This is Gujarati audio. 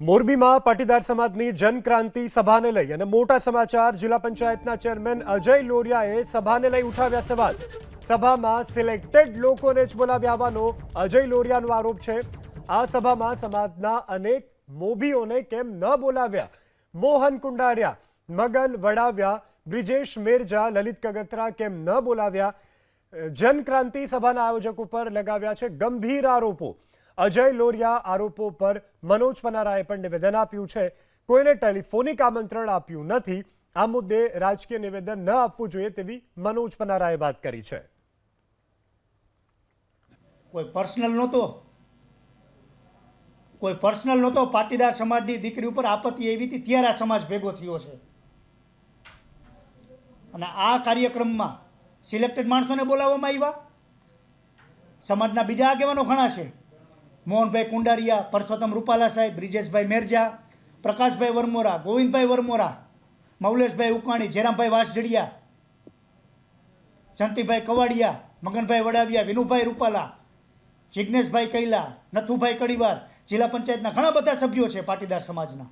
મોરબીમાં પાટીદાર સમાજની જનક્રાંતિ સભાને લઈ અને મોટા સમાચાર જિલ્લા પંચાયતના ચેરમેન અજય લોરિયાએ સભાને લઈ ઉઠાવ્યા સવાલ. સભામાં સિલેક્ટેડ લોકોને જ બોલાવ્યા આવવાનો અજય લોરિયાનો આરોપ છે. આ સભામાં સમાજના અનેક મોભીઓને કેમ ન બોલાવ્યા? મોહન કુંડારિયા, મગન વડાવ્યા, બ્રિજેશ મેરજા, લલિત કગત્રા કેમ ન બોલાવ્યા? જનક્રાંતિ સભાના આયોજક ઉપર લગાવ્યા છે ગંભીર આરોપો. અજય લોરિયા આરોપો પર મનોજ પનારાએ પણ નિવેદન આપ્યું છે. કોઈને ટેલિફોનિક આમંત્રણ આપ્યું નથી. આ મુદ્દે રાજકીય નિવેદન ન આપવું જોઈએ તેવી મનોજ પનારાએ વાત કરી છે. કોઈ પર્સનલ નહોતો. કોઈ પર્સનલ નહોતો. પાટીદાર સમાજની દીકરી ઉપર આપત્તિ એવી હતી, ત્યારે આ સમાજ ભેગો થયો છે. અને આ કાર્યક્રમમાં સિલેક્ટેડ માણસોને બોલાવવામાં આવ્યા. સમાજના બીજા આગેવાનો ઘણા છે. મોહનભાઈ કુંડારિયા, પરસોત્તમ રૂપાલા સાહેબ, બ્રિજેશભાઈ મેરજા, પ્રકાશભાઈ વરમોરા, ગોવિંદભાઈ વરમોરા મૌલેશભાઈ ઉકાણી જેરામભાઈ વાસજડિયા, જંતીભાઈ કવાડિયા, મગનભાઈ વડાવિયા, વિનુભાઈ રૂપાલા જિજ્ઞેશભાઈ કૈલા, નથુભાઈ કડીવાર, જિલ્લા પંચાયતના ઘણા બધા સભ્યો છે પાટીદાર સમાજના.